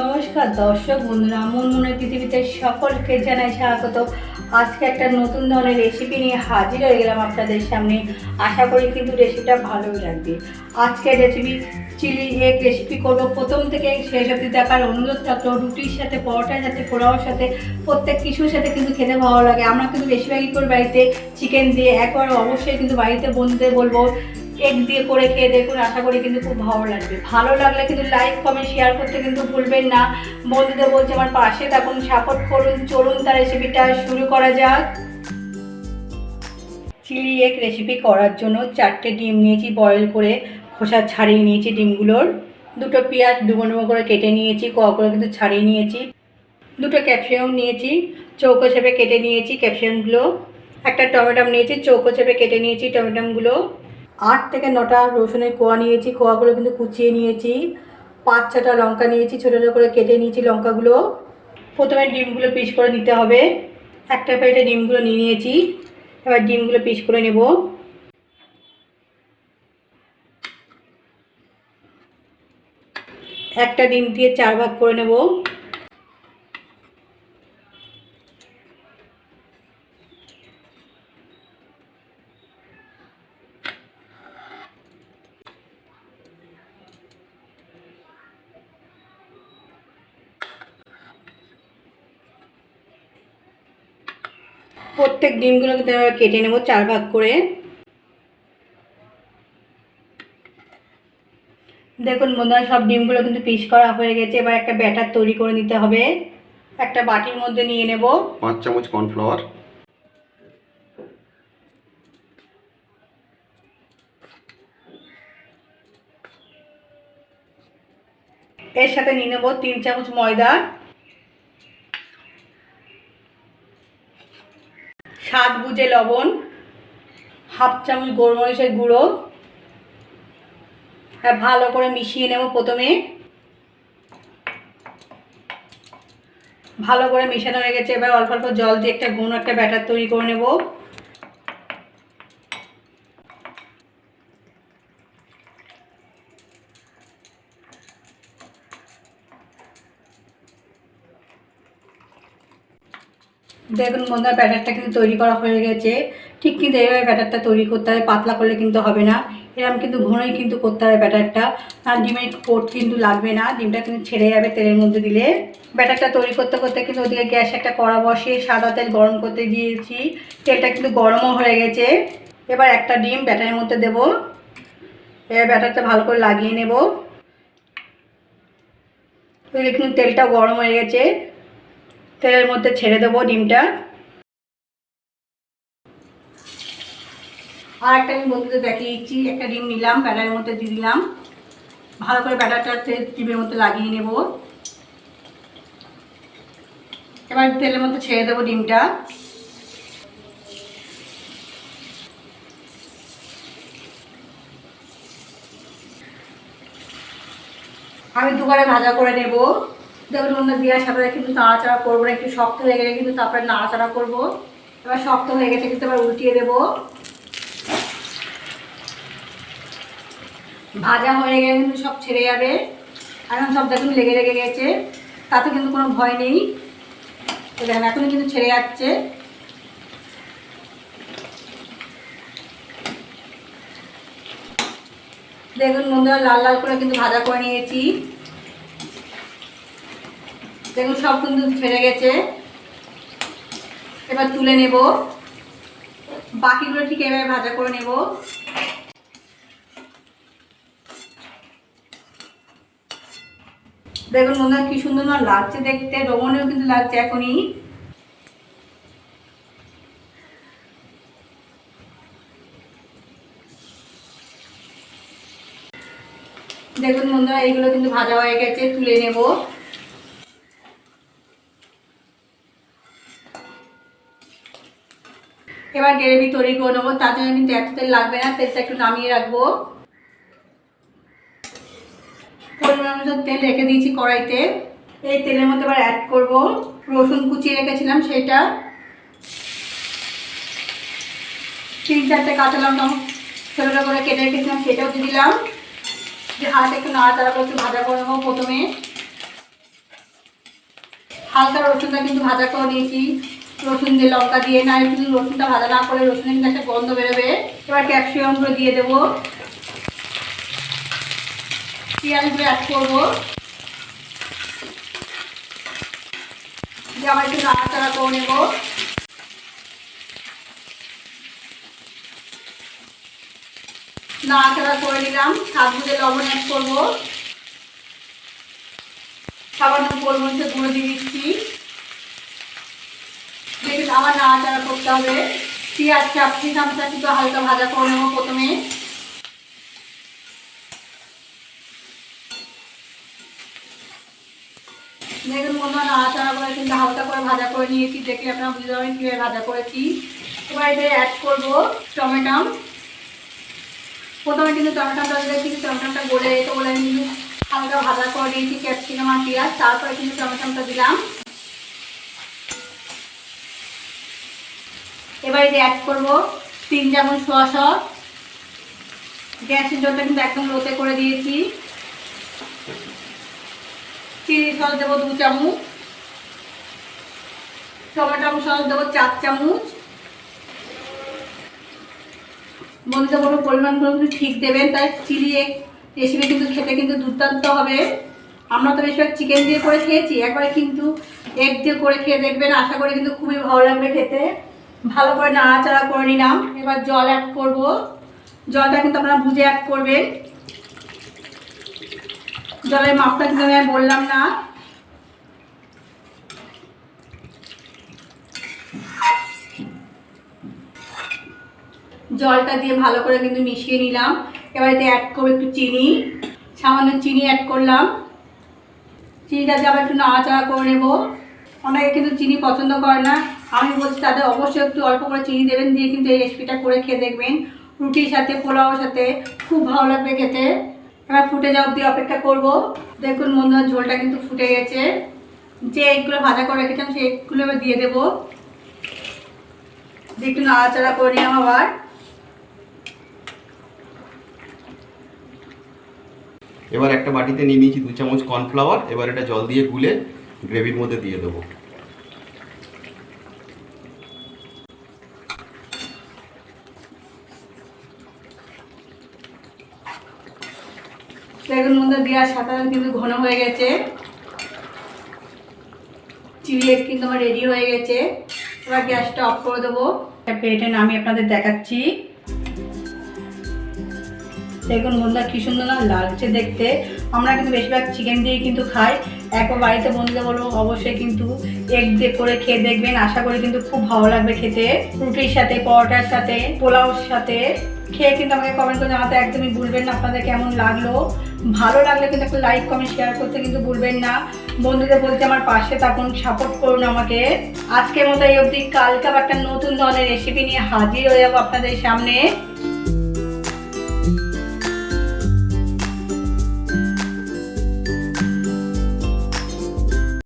নমস্কার দর্শক বন্ধুরা মন মনের পৃথিবীতে সকলকে জানাই স্বাগত। আজকে একটা নতুন ধরনের রেসিপি নিয়ে হাজির হয়ে গেলাম আপনাদের সামনে। আশা করি কিন্তু রেসিপিটা ভালোই লাগবে। আজকের রেসিপি চিলি এগ রেসিপি করব। প্রথম থেকে শেষ অবধি দেখার অনুরোধ থাকল, রুটির সাথে, পরোটার সাথে পোড়াওয়ার সাথে, প্রত্যেক কিছুর সাথে কিন্তু খেতে ভালো লাগে। আমরা কিন্তু বেশিরভাগই করি বাড়িতে চিকেন দিয়ে। একবার অবশ্যই কিন্তু বাড়িতে বন্ধুদের বলব এগ দিয়ে করে খেয়ে দেখুন, আশা করি কিন্তু খুব ভালো লাগবে। ভালো লাগলে কিন্তু লাইক কমেন্ট শেয়ার করতে কিন্তু ভুলবেন না। বন্ধুদের বলছে আমার পাশে থাকুন সাপোর্ট করুন, চলুন তার রেসিপিটা শুরু করা যাক। চিলি এগ রেসিপি করার জন্য চারটে ডিম নিয়েছি বয়েল করে, খোসা ছাড়িয়ে নিয়েছি ডিমগুলোর। দুটো পেঁয়াজ ডুবো ডুবো করে কেটে নিয়েছি, কোয়া করে কিন্তু ছাড়িয়ে নিয়েছি। দুটো ক্যাপসিকাম নিয়েছি, চৌকো চেপে কেটে নিয়েছি ক্যাপসিকামগুলো একটা টমেটো নিয়েছি, চৌকো চেপে কেটে নিয়েছি টমেটোগুলো আট থেকে নটা রসুনের কোয়া নিয়েছি, কোয়াগুলো কিন্তু কুচিয়ে নিয়েছি। পাঁচ ছটা লঙ্কা নিয়েছি, ছোটো ছোটো করে কেটে নিয়েছি লঙ্কাগুলো। প্রথমে ডিমগুলো পিস করে নিতে হবে। একটা প্লেটে ডিমগুলো নিয়ে নিয়েছি। এবার ডিমগুলো পিস করে নেব। একটা ডিম দিয়ে চার ভাগ করে নেব। প্রত্যেক ডিমগুলোকে এভাবে কেটে নেব চার ভাগ করে। দেখুন বন্ধুরা সব ডিমগুলো কিন্তু পিস করা হয়ে গেছে। এবার একটা ব্যাটার তৈরি করে নিতে হবে। একটা বাটির মধ্যে নিয়ে নেব। পাঁচ চামচ কর্নফ্লাওয়ার। এর সাথে নিয়ে নেব তিন চামচ ময়দা। স্বাদ বুঝে লবণ, হাফ চামচ গোলমরিচের গুঁড়ো। হ্যাঁ ভালো করে মিশিয়ে নেব প্রথমে। ভালো করে মেশানো হয়ে গেছে। এবার অল্প অল্প জল দিয়ে একটা গুণ একটা ব্যাটার তৈরি করে নেব। দেখুন বন্ধুরা, ব্যাটারটা কিন্তু তৈরি করা হয়ে গেছে। ঠিক কিন্তু এইভাবে ব্যাটারটা তৈরি করতে হবে পাতলা করলে কিন্তু হবে না। এরকম কিন্তু ঘনই কিন্তু করতে হবে ব্যাটারটা। আর ডিমের কোট কিন্তু লাগবে না, ডিমটা কিন্তু ছেড়ে যাবে তেলের মধ্যে দিলে। ব্যাটারটা তৈরি করতে করতে কিন্তু ওদিকে গ্যাস একটা কড়া বসিয়ে সাদা তেল গরম করতে দিয়েছি। তেলটা কিন্তু গরমও হয়ে গেছে। এবার একটা ডিম ব্যাটারের মধ্যে দেব। এবার ব্যাটারটা ভালো করে লাগিয়ে নেব। ওদিকে কিন্তু তেলটা গরম হয়ে গেছে। তেলের মধ্যে ছেড়ে দেবো ডিমটা। আর একটা আমি বন্ধুদের দেখিয়ে দিচ্ছি একটা ডিম নিলাম, ব্যাটারের মধ্যে দিয়ে দিলাম। ভালো করে ব্যাটারটা ডিমের মধ্যে লাগিয়ে নেব। এবার তেলের মধ্যে ছেড়ে দেবো ডিমটা। আমি দুবারে ভাজা করে নেব। দেখুন বন্ধু বিয়ার সাথে কিন্তু নাড়াচাড়া করব না একটু শক্ত হয়ে গেলে কিন্তু তারপরে নাড়াচাড়া করব। এবার শক্ত হয়ে গেছে কিন্তু এবার উল্টিয়ে দেবো। ভাজা হয়ে গেলে কিন্তু সব ছেড়ে যাবে। এখন সব দেখুন লেগে লেগে গেছে, তাতে কিন্তু কোনো ভয় নেই। তো দেখেন, এখনই কিন্তু ছেড়ে যাচ্ছে। দেখুন বন্ধুরা, লাল লাল করে কিন্তু ভাজা করে নিয়েছি। দেখুন, সব কিন্তু ছেড়ে গেছে। এবার তুলে নেব। বাকিগুলো ঠিক এভাবে ভাজা করে নেব। দেখুন বন্ধুরা, কি সুন্দর না লাগছে দেখতে। রমণীয় কিন্তু লাগছে এখনই। দেখুন বন্ধুরা, এইগুলো কিন্তু ভাজা হয়ে গেছে, তুলে নেব। এবার গ্রেভি তৈরি করে নেব। তার জন্য কিন্তু এত তেল লাগবে না, তেলটা একটু নামিয়ে রাখব। পরিমাণ মতো তেল রেখে দিয়েছি কড়াইতে। এই তেলের মধ্যে এবার অ্যাড করব রসুন কুচিয়ে রেখেছিলাম সেটা। তিন চারটে কাঁচা লঙ্কা ছোটো ছোটো করে কেটে রেখেছিলাম, সেটাও দিয়ে দিলাম। যে হাতে একটু নাড়াচাড়া করে একটু ভাজা করে নেব প্রথমে। হালকা রসুনটা কিন্তু ভাজা করে নিয়েছি। রসুন দিয়ে লঙ্কা দিয়ে না কিন্তু রসুনটা ভাজা না করে রসুনের একটা গন্ধ বেরোবে, এবার ক্যাপসিকামগুলো দিয়ে দেবো। পেঁয়াজগুলো অ্যাড করব। দিয়ে আবার একটু নাড়াচাড়া করে নেব। নাড়াচাড়া করে নিলাম, স্বাদ বুঝে লবণ অ্যাড করব। সামান্য গোলমরিচের গুঁড়ো দিয়ে দিচ্ছি। দেখুন আবার নাড়াচাড়া করতে হবে। পেঁয়াজ ক্যাপসিকামটা কিন্তু হালকা ভাজা করে নেব প্রথমে। দেখুন বন্ধুরা, নাড়াচাড়া করে কিন্তু হালকা করে ভাজা করে নিয়েছি। দেখে আপনারা বুঝতে পারবেন কীভাবে ভাজা করেছি। এবার এতে অ্যাড করব টমেটাম প্রথমে কিন্তু টমেটোটা দিলে কিন্তু টমেটোটা গলে যেত বলে কিন্তু হালকা ভাজা করে দিয়েছি, ক্যাপসিকাম আর পেঁয়াজ। তারপরে কিন্তু টমেটোটা দিলাম। এবার এতে অ্যাড করব, তিন চামচ সোয়া সস। গ্যাসের জলটা কিন্তু একদম লোতে করে দিয়েছি। চিলি সস দেবো দু চামচ। টমেটো সস দেবো চার চামচ। বন্ধুদের কোনো পরিমাণগুলো কিন্তু ঠিক দেবেন, তাই চিলি রেসিপি কিন্তু খেতে কিন্তু দুর্দান্ত হবে। আমরা তো বেশিরভাগ চিকেন দিয়ে করে খেয়েছি, একবার কিন্তু এগ দিয়ে করে খেয়ে দেখবেন, আশা করি কিন্তু খুবই ভালো লাগবে খেতে। ভালো করে নাড়াচাড়া করে নিলাম। এবার জল অ্যাড করব। জলটা কিন্তু আপনারা বুঝে অ্যাড করবেন। জলের মাপটা কিন্তু আমি বললাম না। জলটা দিয়ে ভালো করে কিন্তু মিশিয়ে নিলাম। এবার এতে অ্যাড করব একটু চিনি। সামান্য চিনি অ্যাড করলাম। চিনিটা দিয়ে আবার একটু নাড়াচাড়া করে নেব। অনেকে কিন্তু চিনি পছন্দ করে না। আমি বলছি তাদের অবশ্যই একটু অল্প করে চিনি দেবেন, দিয়ে কিন্তু এই রেসিপিটা করে খেয়ে দেখবেন। রুটির সাথে, পোলাওর সাথে খুব ভালো লাগবে খেতে। এবার ফুটে যাওয়া অব্দি অপেক্ষা করব। দেখুন বন্ধুরা, ঝোলটা কিন্তু ফুটে গেছে। যে এগুলো ভাজা করে রেখেছিলাম, সেই এগুলো দিয়ে দেবো। একটু নাড়াচাড়া করে নিলাম আবার। এবার একটা বাটিতে নিয়ে নিয়েছি দু চামচ কর্নফ্লাওয়ার এবার এটা জল দিয়ে গুলে গ্রেভির মধ্যে দিয়ে দেবো। বেগুন মধ্যে দেওয়ার সাথে সাথে কিন্তু ঘন হয়ে গেছে। চিলি এগ কিন্তু আমার রেডি হয়ে গেছে। এবার গ্যাসটা অফ করে দেবো। প্লেটে নামিয়ে আপনাদের দেখাচ্ছি। দেখুন বন্ধুরা কি সুন্দর না লাগছে দেখতে। আমরা কিন্তু বেশিরভাগ চিকেন দিয়ে কিন্তু খাই। একবার বাড়িতে বন্ধুদের বলব অবশ্যই কিন্তু এগ দিয়ে করে খেয়ে দেখবেন। আশা করি কিন্তু খুব ভালো লাগবে খেতে। রুটির সাথে, পরোটার সাথে, পোলাওর সাথে। খেয়ে কিন্তু আমাকে কমেন্ট করে জানাতে একদমই ভুলবেন না আপনাদের কেমন লাগল। ভালো লাগলে কিন্তু একটা লাইক কমেন্ট শেয়ার করতে কিন্তু ভুলবেন না। বন্ধুদের বলতে আমার পাশে থাকুন সাপোর্ট করুন আমাকে। আজকের মতো এই অবধি, কালকে একটা নতুন ধরনের রেসিপি নিয়ে হাজির হয়ে যাব আপনাদের সামনে।